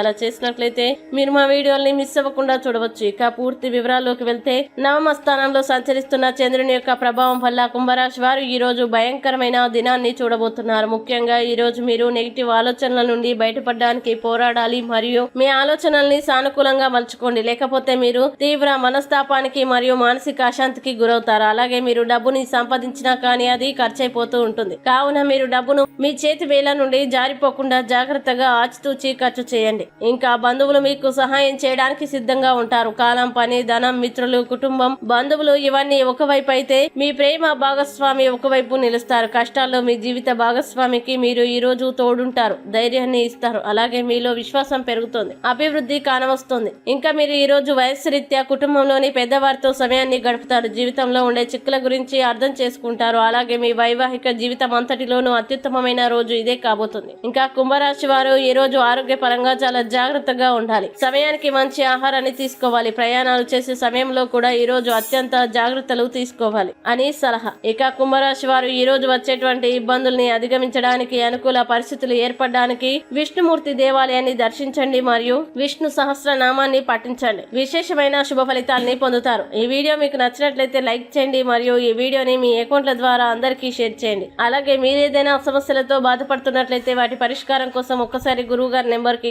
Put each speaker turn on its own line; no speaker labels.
అలా చేసినట్లయితే మీరు మా వీడియోల్ని మిస్ అవ్వకుండా చూడవచ్చు. ఇక పూర్తి వివరాల్లోకి వెళ్తే నవమ స్థానంలో సంచరిస్తున్న చంద్రుని యొక్క ప్రభావం వల్ల కుంభరాశి వారు ఈ రోజు భయంకరమైన దినాన్ని చూడబోతున్నారు. ముఖ్యంగా ఈ రోజు మీరు నెగిటివ్ ఆలోచనల నుండి బయటపడడానికి పోరాడాలి మరియు మీ ఆలోచనల్ని సానుకూలంగా మలుచుకోండి. లేకపోతే మీరు తీవ్ర మనస్తాపానికి మరియు మానసిక అశాంతికి గురవుతారు. అలాగే మీరు డబ్బుని సంపాదించినా కానీ అది ఖర్చయిపోతూ ఉంటుంది. కావున మీరు డబ్బును మీ చేతి వేల నుండి జారిపోకుండా జాగ్రత్తగా ఆచితూచి ఖర్చు చేయండి. ఇంకా బంధువులు మీకు సహాయం చేయడానికి సిద్ధంగా ఉంటారు. కాలం పని ధనం మిత్రులు కుటుంబం బంధువులు ఇవన్నీ ఒకవైపు అయితే మీ ప్రేమ భాగస్వామి ఒకవైపు నిలుస్తారు. కష్టాల్లో మీ జీవిత భాగస్వామికి మీరు ఈ రోజు తోడుంటారు. ధైర్యాన్ని ఇస్తారు. అలాగే మీలో విశ్వాసం పెరుగుతుంది. అభివృద్ధి కానవస్తుంది. ఇంకా మీరు ఈ రోజు వయస్సు రీత్యా కుటుంబంలోని పెద్దవారితో సమయాన్ని గడుపుతారు. జీవితంలో ఉండే చిక్కుల గురించి అర్థం చేసుకుంటారు. అలాగే మీ వైవాహిక జీవితం అంతటిలోనూ అత్యుత్తమమైన రోజు ఇదే కాబోతుంది. ఇంకా కుంభరాశి వారు ఈ రోజు ఆరోగ్యపరంగా చాలా జాగ్రత్తగా ఉండాలి. సమయానికి మంచి ఆహారాన్ని తీసుకోవాలి. ప్రయాణాలు చేసే సమయంలో కూడా ఈ రోజు అత్యంత జాగ్రత్తలు తీసుకోవాలి అని సలహా. ఇక కుంభరాశి వారు ఈ రోజు వచ్చేటువంటి ఇబ్బందుల్ని అధిగమించడానికి అనుకూల పరిస్థితులు ఏర్పడడానికి విష్ణుమూర్తి దేవాలయాన్ని దర్శించండి మరియు విష్ణు సహస్రనామాన్ని పఠించండి. విశేషమైన శుభ ఫలితాలని పొందుతారు. ఈ వీడియో మీకు నచ్చినట్లయితే లైక్ చేయండి మరియు ఈ వీడియోని మీ అకౌంట్ల ద్వారా అందరికీ షేర్ చేయండి. అలాగే మీరు ఏదైనా సమస్యలతో బాధపడుతున్నట్లయితే వాటి పరిష్కారం కోసం ఒక్కసారి గురువు గారి నెంబర్కి